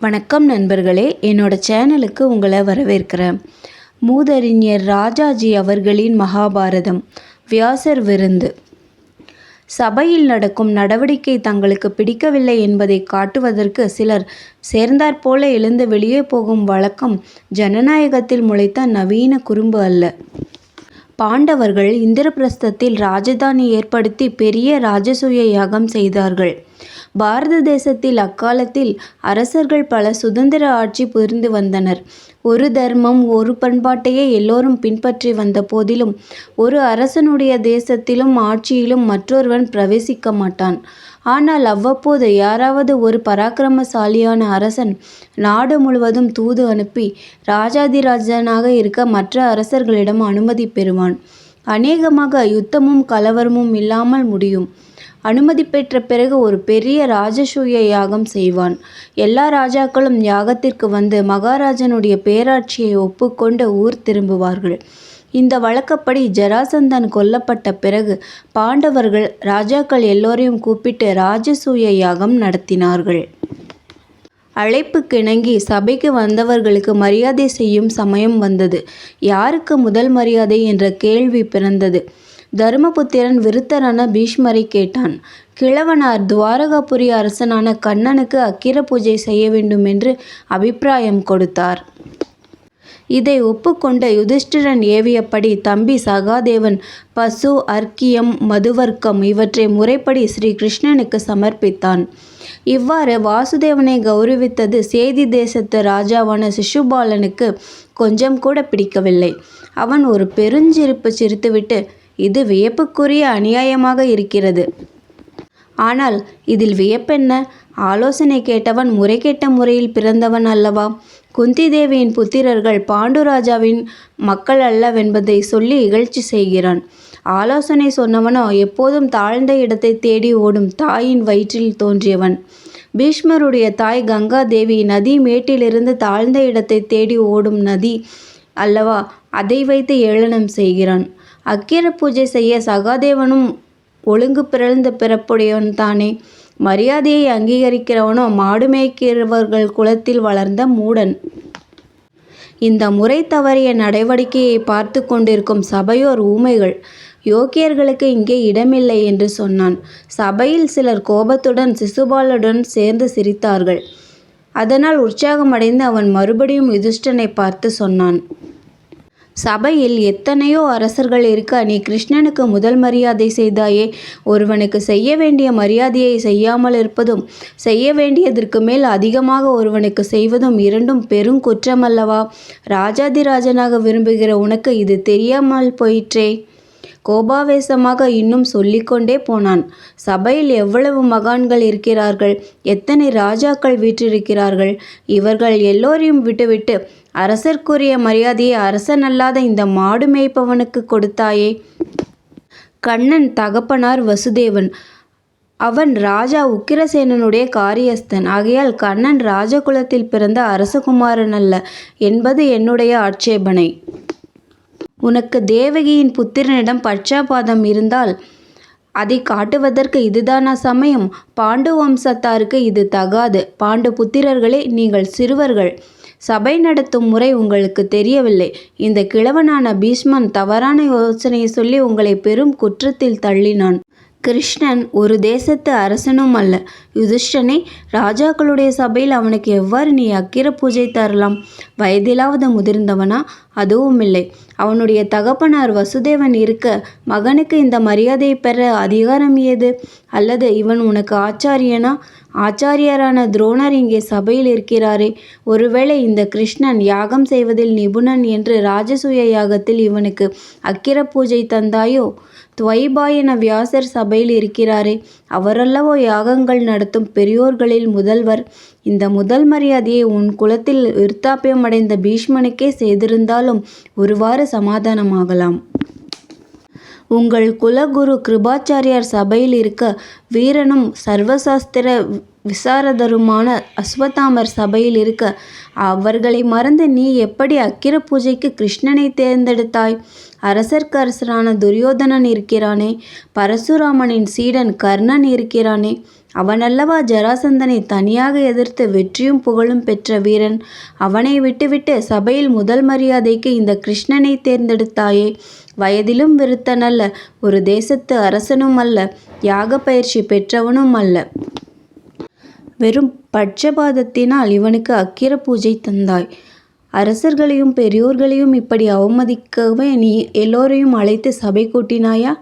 வணக்கம் நண்பர்களே. என்னோட சேனலுக்கு உங்களை வரவேற்கிறேன். மூதறிஞர் ராஜாஜி அவர்களின் மகாபாரதம் வியாசர் விருந்து. சபையில் நடக்கும் நடவடிக்கை தங்களுக்கு பிடிக்கவில்லை என்பதை காட்டுவதற்கு சிலர் சேர்ந்தாற்போல எழுந்து வெளியே போகும் வழக்கம் ஜனநாயகத்தில் முளைத்த நவீன குறும்பு அல்ல. பாண்டவர்கள் இந்திரபிரஸ்தத்தில் ராஜதானி ஏற்படுத்தி பெரிய ராஜசூய யாகம் செய்தார்கள். பாரத தேசத்தில் அக்காலத்தில் அரசர்கள் பல சுதந்திர ஆட்சி புரிந்து வந்தனர். ஒரு தர்மம் ஒரு பண்பாட்டையே எல்லோரும் பின்பற்றி வந்த போதிலும் ஒரு அரசனுடைய தேசத்திலும் ஆட்சியிலும் மற்றொருவன் பிரவேசிக்க மாட்டான். ஆனால் அவ்வப்போது யாராவது ஒரு பராக்கிரமசாலியான அரசன் நாடு முழுவதும் தூது அனுப்பி ராஜாதிராஜனாக இருக்க மற்ற அரசர்களிடம் அனுமதி பெறுவான். அநேகமாக யுத்தமும் கலவரமும் இல்லாமல் முடியும். அனுமதி பெற்ற பிறகு ஒரு பெரிய ராஜசூய யாகம் செய்வான். எல்லா ராஜாக்களும் யாகத்திற்கு வந்து மகாராஜனுடைய பேராட்சியை ஒப்புக்கொண்டு ஊர் திரும்புவார்கள். இந்த வழக்கப்படி ஜராசந்தன் கொல்லப்பட்ட பிறகு பாண்டவர்கள் ராஜாக்கள் எல்லோரையும் கூப்பிட்டு ராஜசூய யாகம் நடத்தினார்கள். அழைப்பு கிணங்கி சபைக்கு வந்தவர்களுக்கு மரியாதை செய்யும் சமயம் வந்தது. யாருக்கு முதல் மரியாதை என்ற கேள்வி பிறந்தது. தருமபுத்திரன் விருத்தரான பீஷ்மரை கேட்டான். கிழவனார் துவாரகாபுரி அரசனான கண்ணனுக்கு அக்கிர பூஜை செய்ய வேண்டும் என்று அபிப்பிராயம் கொடுத்தார். இதை ஒப்புக்கொண்ட யுதிஷ்டிரன் ஏவியபடி தம்பி சகாதேவன் பசு அர்க்கியம் மதுவர்க்கம் இவற்றை முறைப்படி ஸ்ரீ கிருஷ்ணனுக்கு சமர்ப்பித்தான். இவ்வாறு வாசுதேவனை கௌரவித்தது சேதி தேசத்து ராஜாவான சிசுபாலனுக்கு கொஞ்சம் கூட பிடிக்கவில்லை. அவன் ஒரு பெருஞ்சிரிப்பு சிரித்துவிட்டு இது வியப்புக்குரிய அநியாயமாக இருக்கிறது. ஆனால் இதில் வியப்பென்ன? ஆலோசனை கேட்டவன் முறைகெட்ட முறையில் பிறந்தவன் அல்லவா? குந்தி தேவியின் புத்திரர்கள் பாண்டுராஜாவின் மக்கள் அல்லவென்பதை சொல்லி இகழ்ச்சி செய்கிறான். ஆலோசனை சொன்னவனோ எப்போதும் தாழ்ந்த இடத்தை தேடி ஓடும் தாயின் வயிற்றில் தோன்றியவன். பீஷ்மருடைய தாய் கங்கா தேவி நதி மேட்டிலிருந்து தாழ்ந்த இடத்தை தேடி ஓடும் நதி அல்லவா? அதை வைத்து ஏளனம் செய்கிறான். அக்கிர பூஜை செய்ய சகாதேவனும் ஒழுங்கு பிறந்த பிறப்புடையவன் தானே. மரியாதையை அங்கீகரிக்கிறவனோ மாடு மேய்க்கிறவர்கள் குலத்தில் வளர்ந்த மூடன். இந்த முறை தவறிய நடவடிக்கையை பார்த்து கொண்டிருக்கும் சபையோர் ஊமைகள் யோக்கியர்களுக்கு இங்கே இடமில்லை என்று சொன்னான். சபையில் சிலர் கோபத்துடன் சிசுபாலுடன் சேர்ந்து சிரித்தார்கள். அதனால் உற்சாகமடைந்து அவன் மறுபடியும் யுதிஷ்டனை பார்த்து சொன்னான். சபையில் எத்தனையோ அரசர்கள் இருக்க நீ கிருஷ்ணனுக்கு முதல் மரியாதை செய்தாயே. ஒருவனுக்கு செய்ய வேண்டிய மரியாதையை செய்யாமல் இருப்பதும் செய்ய வேண்டியதற்கு மேல் அதிகமாக ஒருவனுக்கு செய்வதும் இரண்டும் பெரும் குற்றமல்லவா? ராஜாதிராஜனாக விரும்புகிற உனக்கு இது தெரியாமல் போயிற்றே. கோபாவேசமாக இன்னும் சொல்லிக்கொண்டே போனான். சபையில் எவ்வளவு மகான்கள் இருக்கிறார்கள்? எத்தனை ராஜாக்கள் வீற்றிருக்கிறார்கள்? இவர்கள் எல்லோரையும் விட்டுவிட்டு அரசர்க்குரிய மரியாதையை அரசன் அல்லாத இந்த மாடு மேய்ப்பவனுக்கு கொடுத்தாயே. கண்ணன் தகப்பனார் வசுதேவன். அவன் ராஜா உக்கிரசேனனுடைய காரியஸ்தன். ஆகையால் கண்ணன் ராஜகுலத்தில் பிறந்த அரசகுமாரன் அல்ல என்பது என்னுடைய ஆட்சேபனை. உனக்கு தேவகியின் புத்திரனிடம் பட்சாபாதம் இருந்தால் அதை காட்டுவதற்கு இதுதானா சமயம்? பாண்டு வம்சத்தாருக்கு இது தகாது. பாண்டு புத்திரர்களே நீங்கள் சிறுவர்கள். சபை நடத்தும் முறை உங்களுக்கு தெரியவில்லை. இந்த கிழவனான பீஷ்மன் தவறான யோசனையை சொல்லி உங்களை பெரும் குற்றத்தில் தள்ளினான். கிருஷ்ணன் ஒரு தேசத்து அரசனும் அல்ல. யுதிஷ்டனை ராஜாக்களுடைய சபையில் அவனுக்கு எவ்வாறு நீ அக்கிர பூஜை தரலாம்? வயதிலாவது முதிர்ந்தவனா? அதுவும் இல்லை. அவனுடைய தகப்பனார் வசுதேவன் இருக்க மகனுக்கு இந்த மரியாதையை பெற அதிகாரம் ஏது? அல்லது இவன் உனக்கு ஆச்சாரியனா? ஆச்சாரியரான துரோணர் இங்கே சபையில் இருக்கிறாரே. ஒருவேளை இந்த கிருஷ்ணன் யாகம் செய்வதில் நிபுணன் என்று ராஜசூய யாகத்தில் இவனுக்கு அக்கிர பூஜை தந்தாயோ? துவைபாயன வியாசர் சபையில் இருக்கிறாரே. அவரல்லவோ யாகங்கள் நடத்தும் பெரியோர்களில் முதல்வர். இந்த முதல் மரியாதையை உன் குலத்தில் விருத்தாப்பியம் அடைந்த பீஷ்மனுக்கே செய்திருந்தாலும் ஒருவாறு சமாதானமாகலாம். உங்கள் குலகுரு கிருபாச்சாரியார் சபையில் இருக்க வீரனும் சர்வசாஸ்திர விசாரதருமான அஸ்வத்தாமர் சபையில் இருக்க அவர்களை மறந்து நீ எப்படி அக்கிர பூஜைக்கு கிருஷ்ணனை தேர்ந்தெடுத்தாய்? அரசர்க்கு அரசரான துரியோதனன் இருக்கிறானே பரசுராமனின் சீடன் கர்ணன் இருக்கிறானே அவனல்லவா ஜராசந்தனை தனியாக எதிர்த்து வெற்றியும் புகழும் பெற்ற வீரன். அவனை விட்டுவிட்டு சபையில் முதல் மரியாதைக்கு இந்த கிருஷ்ணனை தேர்ந்தெடுத்தாயே. வயதிலும் விருத்தனல்ல ஒரு தேசத்து அரசனும் அல்ல யாக பயிற்சி பெற்றவனும் அல்ல. வெறும் பட்சபாதத்தினால் இவனுக்கு அக்கிர பூஜை தந்தாய். அரசர்களையும் பெரியோர்களையும் இப்படி அவமதிக்கவே நீ எல்லோரையும் அழைத்து சபை கூட்டினாயா?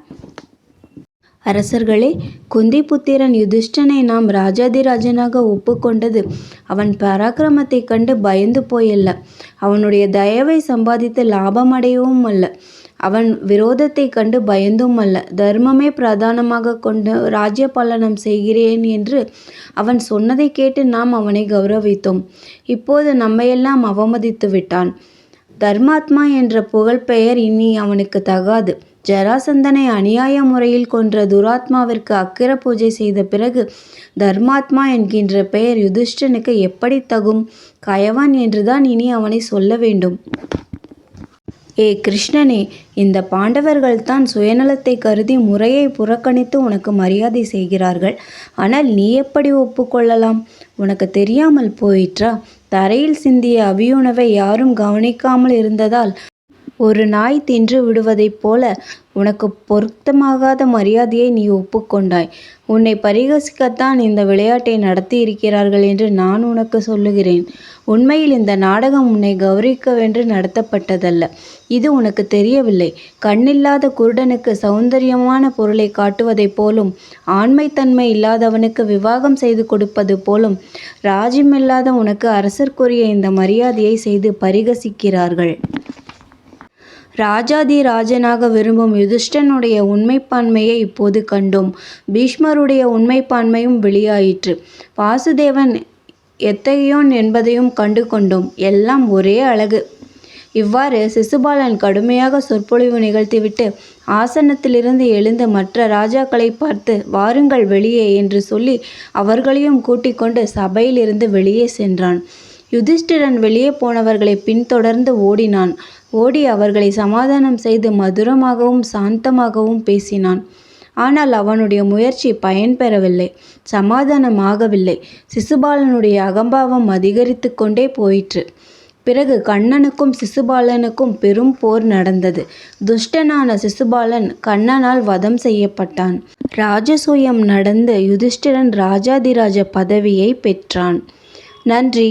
அரசர்களே குந்தி புத்திரன் யுதிஷ்டனை நாம் ராஜாதிராஜனாக ஒப்புக்கொண்டது. அவன் பராக்கிரமத்தைக் கண்டு பயந்து போயல்ல. அவனுடைய தயவை சம்பாதித்து லாபமடையவும் அல்ல. அவன் விரோதத்தைக் கண்டு பயந்தும் அல்ல. தர்மமே பிரதானமாக கொண்டு ராஜ்யபாலனம் செய்கிறேன் என்று அவன் சொன்னதை கேட்டு நாம் அவனை கௌரவித்தோம். இப்போது நம்மையெல்லாம் அவமதித்து விட்டான் தர்மாத்மா என்ற புகழ்பெயர் இனி அவனுக்கு தகாது. ஜராசந்தனை அநியாய முறையில் கொன்ற துராத்மாவிற்கு அக்கிர பூஜை செய்த பிறகு தர்மாத்மா என்கின்ற பெயர் யுதிஷ்டனுக்கு எப்படி தகும்? கயவன் என்றுதான் இனி அவனை சொல்ல வேண்டும். ஏ கிருஷ்ணனே இந்த பாண்டவர்கள் தான் சுயநலத்தை கருதி முறையை புறக்கணித்து உனக்கு மரியாதை செய்கிறார்கள். ஆனால் நீ எப்படி ஒப்புக்கொள்ளலாம் உனக்கு தெரியாமல் போயிற்றா? தரையில் சிந்திய அவியுணவை யாரும் கவனிக்காமல் இருந்ததால் ஒரு நாய் தின்று விடுவதைப் போல உனக்கு பொருத்தமாகாத மரியாதையை நீ ஒப்புக்கொண்டாய். உன்னை பரிகசிக்கத்தான் இந்த விளையாட்டை நடத்தி இருக்கிறார்கள் என்று நான் உனக்கு சொல்லுகிறேன். உண்மையில் இந்த நாடகம் உன்னை கௌரவிக்கவென்று நடத்தப்பட்டதல்ல. இது உனக்கு தெரியவில்லை. கண்ணில்லாத குருடனுக்கு சௌந்தரியமான பொருளை காட்டுவதைப் போலும் ஆண்மைத்தன்மை இல்லாதவனுக்கு விவாகம் செய்து கொடுப்பது போலும் ராஜ்யமில்லாத உனக்கு அரசர்க்குரிய இந்த மரியாதையை செய்து பரிகசிக்கிறார்கள். ராஜாதி ராஜனாக விரும்பும் யுதிஷ்டனுடைய உண்மைப்பான்மையை இப்போது கண்டோம். பீஷ்மருடைய உண்மைப்பான்மையும் வெளியாயிற்று. வாசுதேவன் எத்தகையோன் என்பதையும் கண்டு கொண்டோம் எல்லாம் ஒரே அழகு. இவ்வாறு சிசுபாலன் கடுமையாக சொற்பொழிவு நிகழ்த்திவிட்டு ஆசனத்திலிருந்து எழுந்த மற்ற ராஜாக்களை பார்த்து வாருங்கள் வெளியே என்று சொல்லி அவர்களையும் கூட்டிக் கொண்டு சபையிலிருந்து வெளியே சென்றான். யுதிஷ்டிரன் வெளியே போனவர்களை பின்தொடர்ந்து ஓடினான். ஓடி அவர்களை சமாதானம் செய்து மதுரமாகவும் சாந்தமாகவும் பேசினான். ஆனால் அவனுடைய முயற்சி பயன் பெறவில்லை சமாதானமாகவில்லை. சிசுபாலனுடைய அகம்பாவம் அதிகரித்து கொண்டே போயிற்று. பிறகு கண்ணனுக்கும் சிசுபாலனுக்கும் பெரும் போர் நடந்தது. துஷ்டனான சிசுபாலன் கண்ணனால் வதம் செய்யப்பட்டான். ராஜசூயம் நடந்து யுதிஷ்டிரன் ராஜாதிராஜ பதவியை பெற்றான். நன்றி.